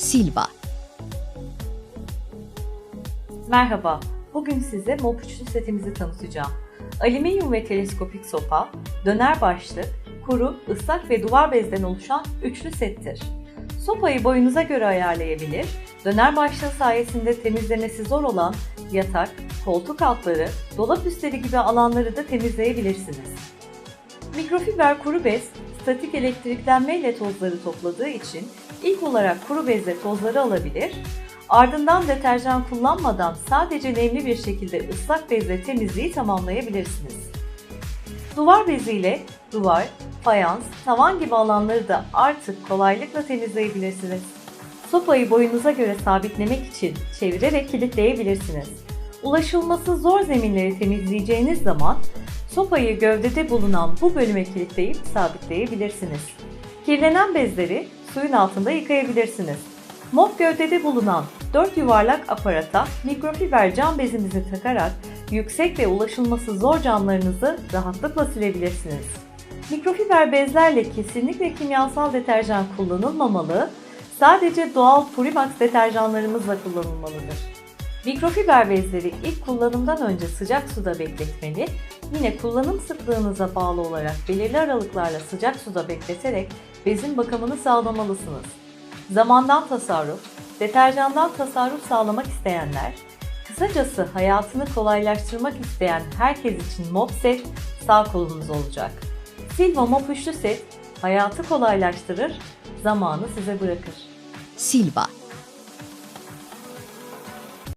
Silva. Merhaba, bugün size mop üçlü setimizi tanıtacağım. Alüminyum ve teleskopik sopa, döner başlık, kuru, ıslak ve duvar bezden oluşan üçlü settir. Sopayı boyunuza göre ayarlayabilir, döner başlığı sayesinde temizlemesi zor olan yatak, koltuk altları, dolap üstleri gibi alanları da temizleyebilirsiniz. Mikrofiber kuru bez, statik elektriklenme ile tozları topladığı için ilk olarak kuru bezle tozları alabilir, ardından deterjan kullanmadan sadece nemli bir şekilde ıslak bezle temizliği tamamlayabilirsiniz. Duvar beziyle duvar, fayans, tavan gibi alanları da artık kolaylıkla temizleyebilirsiniz. Sopayı boyunuza göre sabitlemek için çevirerek kilitleyebilirsiniz. Ulaşılması zor zeminleri temizleyeceğiniz zaman sopayı gövdede bulunan bu bölüme kilitleyip sabitleyebilirsiniz. Kirlenen bezleri suyun altında yıkayabilirsiniz. Mop gövdede bulunan 4 yuvarlak aparata mikrofiber cam bezimizi takarak yüksek ve ulaşılması zor camlarınızı rahatlıkla silebilirsiniz. Mikrofiber bezlerle kesinlikle kimyasal deterjan kullanılmamalı, sadece doğal Purimax deterjanlarımızla kullanılmalıdır. Mikrofiber bezleri ilk kullanımdan önce sıcak suda bekletmeli, yine kullanım sıklığınıza bağlı olarak belirli aralıklarla sıcak suda bekleterek bezin bakımını sağlamalısınız. Zamandan tasarruf, deterjandan tasarruf sağlamak isteyenler, kısacası hayatını kolaylaştırmak isteyen herkes için mop set sağ kolunuz olacak. Silva mop üçlü set hayatı kolaylaştırır, zamanı size bırakır. Silva.